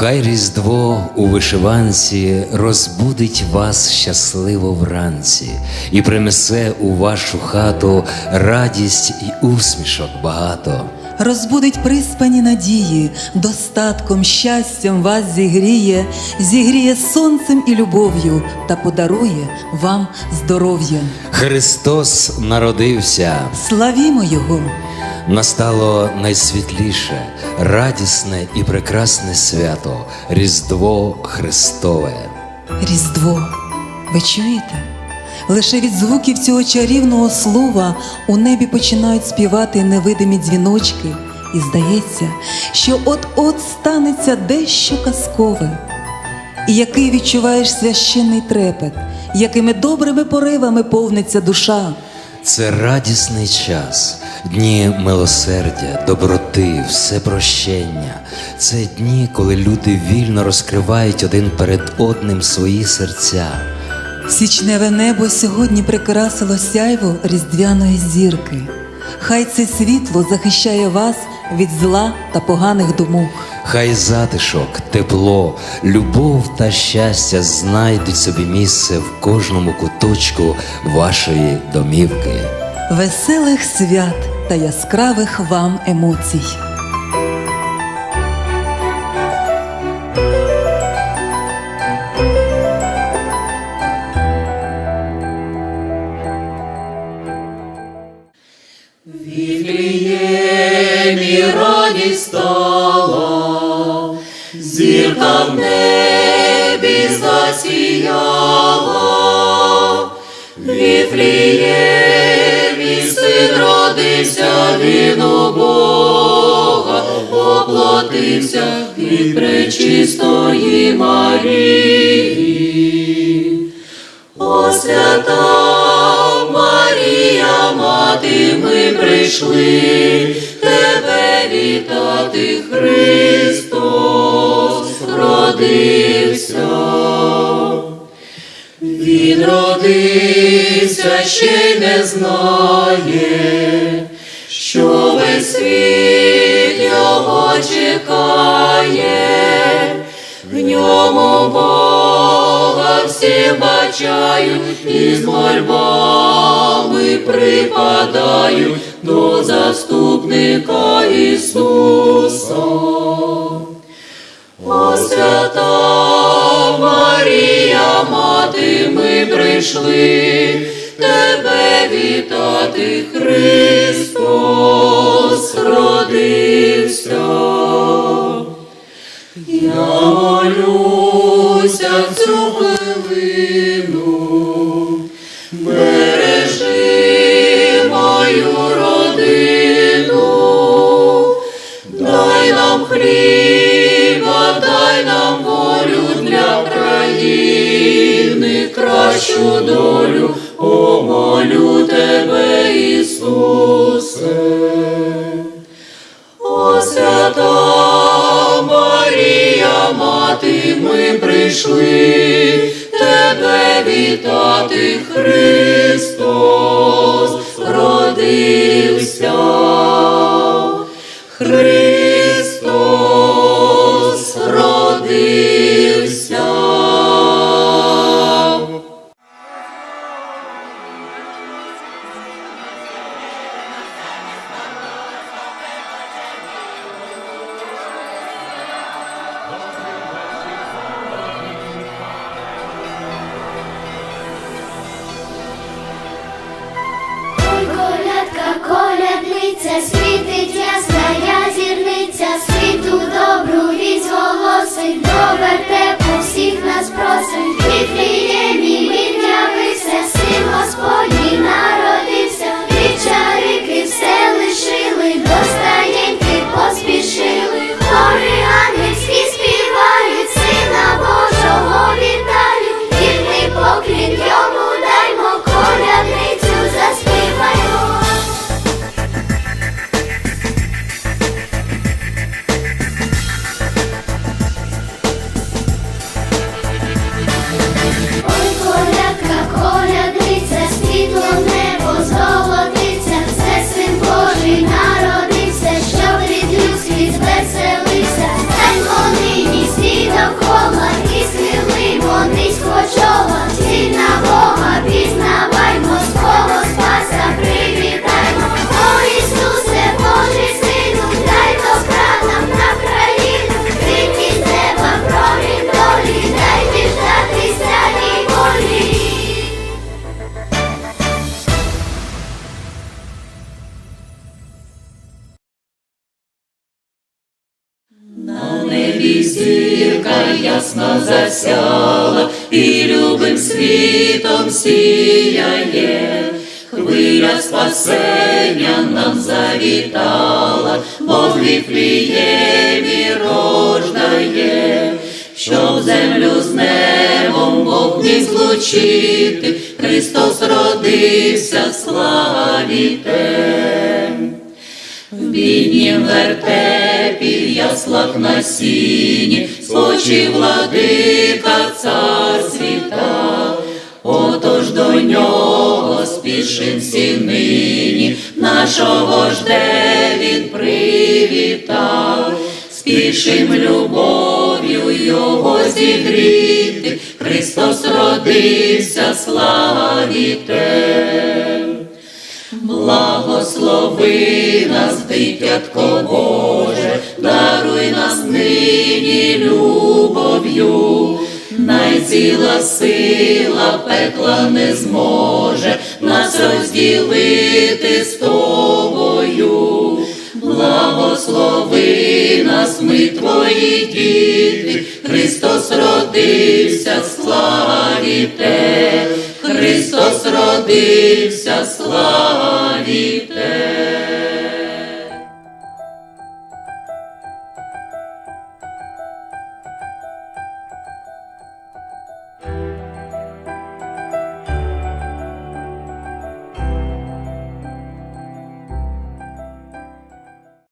Хай Різдво у вишиванці розбудить вас щасливо вранці і принесе у вашу хату радість і усмішок багато. Розбудить приспані надії, достатком, щастям вас зігріє, зігріє сонцем і любов'ю та подарує вам здоров'я. Христос народився, Славімо Його! Настало найсвітліше, радісне і прекрасне свято Різдво Христове. Різдво. Ви чуєте? Лише від звуків цього чарівного слова у небі починають співати невидимі дзвіночки, і здається, що от-от станеться дещо казкове. І який відчуваєш священний трепет, якими добрими поривами повниться душа. Це радісний час, дні милосердя, доброти, всепрощення. Це дні, коли люди вільно розкривають один перед одним свої серця. Січневе небо сьогодні прикрасило сяйво різдвяної зірки. Хай це світло захищає вас від зла та поганих думок. Хай затишок, тепло, любов та щастя знайдуть собі місце в кожному куточку вашої домівки. Веселих свят та яскравих вам емоцій. Віфліємі радість стала, зірка в небі засіяла, родився, він Бога, оплатився від пречистої Марії. О свята Марія, мати, ми прийшли тебе вітати, Христос родився. Він родився, ще й не знає, що весь світ його чекає, в ньому Бога всі бачають і з мольбами припадають до заступника Ісуса. О свята Марія, мати, ми прийшли тебе вітати, Христос родився. Я молюся в цю хвилину, бережи мою родину, дай нам хліба, дай нам волю для країни, кращу долю, о, молю тебе, Ісусе. О свята Марія, мати, ми прийшли тебе вітати, Христос родився. Христос світить ясна ясно засяла і любим світом сіяє. Хвиля спасення нам завітала, Бог в Віфліємі рождає, щоб землю з небом Бог міг злучити, Христос родився, славіте. В біднім вертепі, в яслах на сіні, спочив владика цар світа. Отож до нього спішим всі нині, нашого жде він привітав, спішим любов'ю його зігріти, Христос родився, слава славіте. Благослови нас, дитятко Боже, даруй нас нині любов'ю, найціла сила пекла не зможе нас розділити з тобою. Благослови нас, ми твої діти, Христос родився, славіте, Христос родився, славіте.